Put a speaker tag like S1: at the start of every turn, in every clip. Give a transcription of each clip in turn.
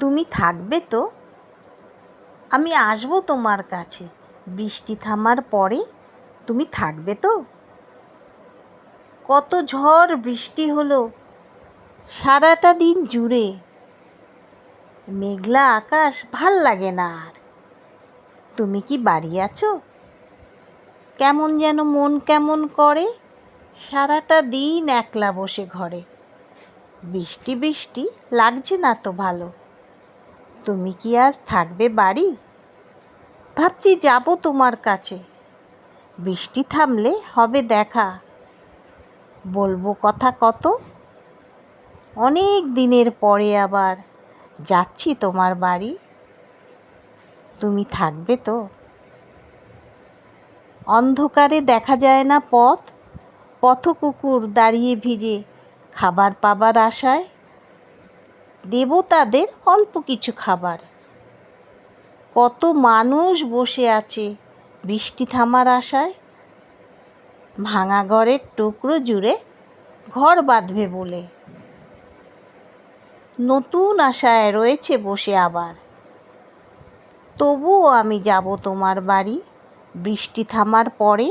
S1: তুমি থাকবে তো? আমি আসব তোমার কাছে। বৃষ্টি থামার পরে তুমি থাকবে তো? কত ঝড় বৃষ্টি হলো। সারাটা দিন জুড়ে। মেঘলা আকাশ ভালো লাগে না আর। তুমি কি বাড়ি আছো? কেমন যেন মন কেমন করে। সারাটা দিন একলা বসে ঘরে। বৃষ্টি বৃষ্টি লাগছে না তো ভালো। তুমি কি আজ থাকবে বাড়ি? ভাবছি যাব তোমার কাছে। বৃষ্টি থামলে হবে দেখা। বলব কথা কত? অনেক দিনের পরে আবার যাচ্ছি তোমার বাড়ি। তুমি থাকবে তো? অন্ধকারে দেখা যায় না পথ। পথ কুকুর দাঁড়িয়ে ভিজে খাবার পাবার আশায়। দেব তাদের অল্প কিছু খাবার। কত মানুষ বসে আছে বৃষ্টি থামার আশায়। ভাঙা ঘরের টুকরো জুড়ে ঘর বাঁধবে বলে। নতুন আশায় রয়েছে বসে আবার। তবুও আমি যাব তোমার বাড়ি বৃষ্টি থামার পরে।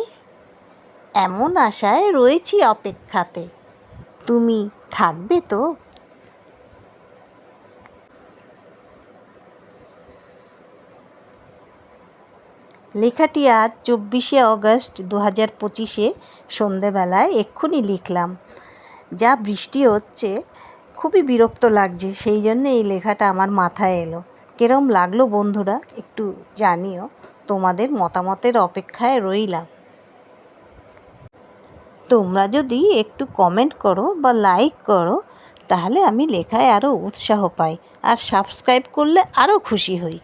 S1: এমন আশায় রয়েছি অপেক্ষাতে। তুমি থাকবে তো? লেখাটি আজ চব্বিশে অগস্ট দু হাজার পঁচিশে সন্ধেবেলায় এক্ষুনি লিখলাম। যা বৃষ্টি হচ্ছে, খুবই বিরক্ত লাগছে, সেই জন্য এই লেখাটা আমার মাথায় এলো। কেরম লাগল বন্ধুরা, একটু জানিও, তোমাদের মতামতের অপেক্ষায় রইলাম। তোমরা যদি একটু কমেন্ট করো বা লাইক করো, তাহলে আমি লেখায় আরও উৎসাহ পাই, আর সাবস্ক্রাইব করলে আরও খুশি হই।